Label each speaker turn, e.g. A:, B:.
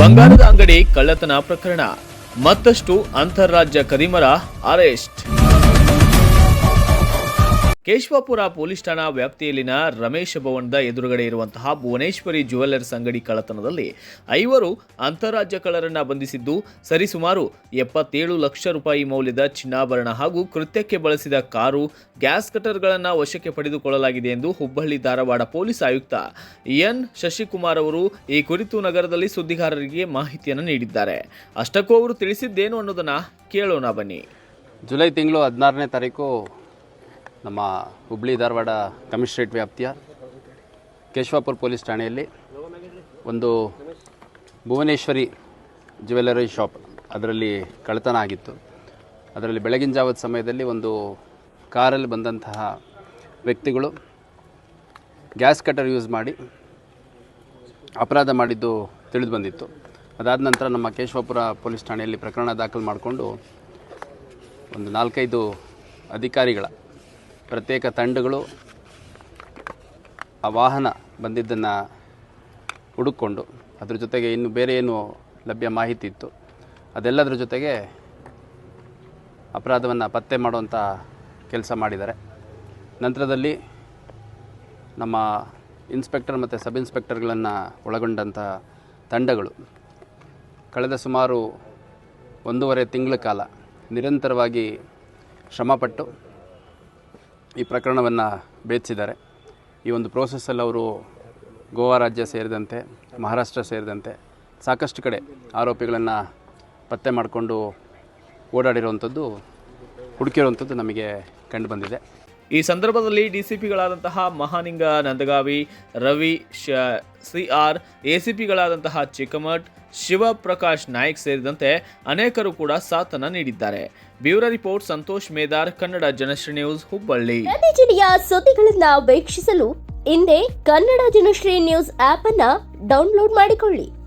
A: ಬಂಗಾರದ ಅಂಗಡಿ ಕಳ್ಳತನ ಪ್ರಕರಣ. ಮತ್ತಷ್ಟು ಅಂತಾರಾಜ್ಯ ಕದಿಮರ ಅರೆಸ್ಟ್. ಕೇಶವಾಪುರ ಪೊಲೀಸ್ ಠಾಣಾ ವ್ಯಾಪ್ತಿಯಲ್ಲಿನ ರಮೇಶ್ ಭವನದ ಎದುರುಗಡೆ ಇರುವಂತಹ ಭುವನೇಶ್ವರಿ ಜುವೆಲ್ಲರ್ಸ್ ಅಂಗಡಿ ಕಳ್ಳತನದಲ್ಲಿ ಐವರು ಅಂತಾರಾಜ್ಯ ಕಳ್ಳರನ್ನ ಬಂಧಿಸಿದ್ದು, ಸರಿಸುಮಾರು ಎಪ್ಪತ್ತೇಳು ಲಕ್ಷ ರೂಪಾಯಿ ಮೌಲ್ಯದ ಚಿನ್ನಾಭರಣ ಹಾಗೂ ಕೃತ್ಯಕ್ಕೆ ಬಳಸಿದ ಕಾರು, ಗ್ಯಾಸ್ ಕಟರ್ಗಳನ್ನು ವಶಕ್ಕೆ ಪಡೆದುಕೊಳ್ಳಲಾಗಿದೆ ಎಂದು ಹುಬ್ಬಳ್ಳಿ ಧಾರವಾಡ ಪೊಲೀಸ್ ಆಯುಕ್ತ ಎನ್. ಶಶಿಕುಮಾರ್ ಅವರು ಈ ಕುರಿತು ನಗರದಲ್ಲಿ ಸುದ್ದಿಗಾರರಿಗೆ ಮಾಹಿತಿಯನ್ನು ನೀಡಿದ್ದಾರೆ. ಅಷ್ಟಕ್ಕೂ ಅವರು ತಿಳಿಸಿದ್ದೇನು ಅನ್ನೋದನ್ನು ಕೇಳೋಣ ಬನ್ನಿ.
B: ಜುಲೈ ತಿಂಗಳು ಹದಿನಾರನೇ ತಾರೀಕು ನಮ್ಮ ಹುಬ್ಳಿ ಧಾರವಾಡ ಕಮಿಷನರೇಟ್ ವ್ಯಾಪ್ತಿಯ ಕೇಶವಾಪುರ ಪೊಲೀಸ್ ಠಾಣೆಯಲ್ಲಿ ಒಂದು ಭುವನೇಶ್ವರಿ ಜ್ಯುವೆಲ್ಲರಿ ಶಾಪ್ ಅದರಲ್ಲಿ ಕಳ್ಳತನ ಆಗಿತ್ತು ಅದರಲ್ಲಿ ಬೆಳಗಿನ ಜಾವದ ಸಮಯದಲ್ಲಿ ಒಂದು ಕಾರಲ್ಲಿ ಬಂದಂತಹ ವ್ಯಕ್ತಿಗಳು ಗ್ಯಾಸ್ ಕಟರ್ ಯೂಸ್ ಮಾಡಿ ಅಪರಾಧ ಮಾಡಿದ್ದು ತಿಳಿದು ಬಂದಿತ್ತು. ಅದಾದ ನಂತರ ನಮ್ಮ ಕೇಶವಾಪುರ ಪೊಲೀಸ್ ಠಾಣೆಯಲ್ಲಿ ಪ್ರಕರಣ ದಾಖಲು ಮಾಡಿಕೊಂಡು ಒಂದು ನಾಲ್ಕೈದು ಅಧಿಕಾರಿಗಳ ಪ್ರತ್ಯೇಕ ತಂಡಗಳು ಆ ವಾಹನ ಬಂದಿದ್ದನ್ನು ಹುಡುಕೊಂಡು ಅದ್ರ ಜೊತೆಗೆ ಇನ್ನು ಬೇರೆ ಏನು ಲಭ್ಯ ಮಾಹಿತಿ ಇತ್ತು. ಅದೆಲ್ಲದರ ಜೊತೆಗೆ ಅಪರಾಧವನ್ನು ಪತ್ತೆ ಮಾಡುವಂಥ ಕೆಲಸ ಮಾಡಿದ್ದಾರೆ. ನಂತರದಲ್ಲಿ ನಮ್ಮ ಇನ್ಸ್ಪೆಕ್ಟರ್ ಮತ್ತು ಸಬ್ ಇನ್ಸ್ಪೆಕ್ಟರ್ಗಳನ್ನು ಒಳಗೊಂಡಂಥ ತಂಡಗಳು ಕಳೆದ ಸುಮಾರು ಒಂದೂವರೆ ತಿಂಗಳ ಕಾಲ ನಿರಂತರವಾಗಿ ಶ್ರಮಪಟ್ಟು ಈ ಪ್ರಕರಣವನ್ನು ಬೇಧಿಸಿದ್ದಾರೆ ಈ ಒಂದು ಪ್ರೋಸೆಸ್ಸಲ್ಲಿ ಅವರು ಗೋವಾ ರಾಜ್ಯ ಸೇರಿದಂತೆ, ಮಹಾರಾಷ್ಟ್ರ ಸೇರಿದಂತೆ ಸಾಕಷ್ಟು ಕಡೆ ಆರೋಪಿಗಳನ್ನು ಪತ್ತೆ ಮಾಡಿಕೊಂಡು ಓಡಾಡಿರುವಂಥದ್ದು ಹುಡುಕಿರುವಂಥದ್ದು ನಮಗೆ ಕಂಡು ಬಂದಿದೆ.
A: ಈ ಸಂದರ್ಭದಲ್ಲಿ ಡಿಸಿಪಿಗಳಾದಂತಹ ಮಹಾನಿಂಗ ನಂದಗಾವಿ, ರವಿ, ಶ, ಸಿ ಪಿಗಳಾದಂತಹ ಚಿಕ್ಕಮಠ್, ಶಿವಪ್ರಕಾಶ್ ನಾಯ್ಕ್ ಸೇರಿದಂತೆ ಅನೇಕರು ಕೂಡ ಸಾಥನ ನೀಡಿದ್ದಾರೆ. Bureau report, Santosh Medar, Kannada Janashree news, Hubballi.
C: ಪ್ರತಿ ಜಿಲ್ಲೆಯ ಸುದ್ದಿಗಳನ್ನ ವೀಕ್ಷಿಸಲು ಇಂದೇ ಕನ್ನಡ ಜನಶ್ರೀ ನ್ಯೂಸ್ ಆಪ್ ಅನ್ನ ಡೌನ್ಲೋಡ್ ಮಾಡಿಕೊಳ್ಳಿ.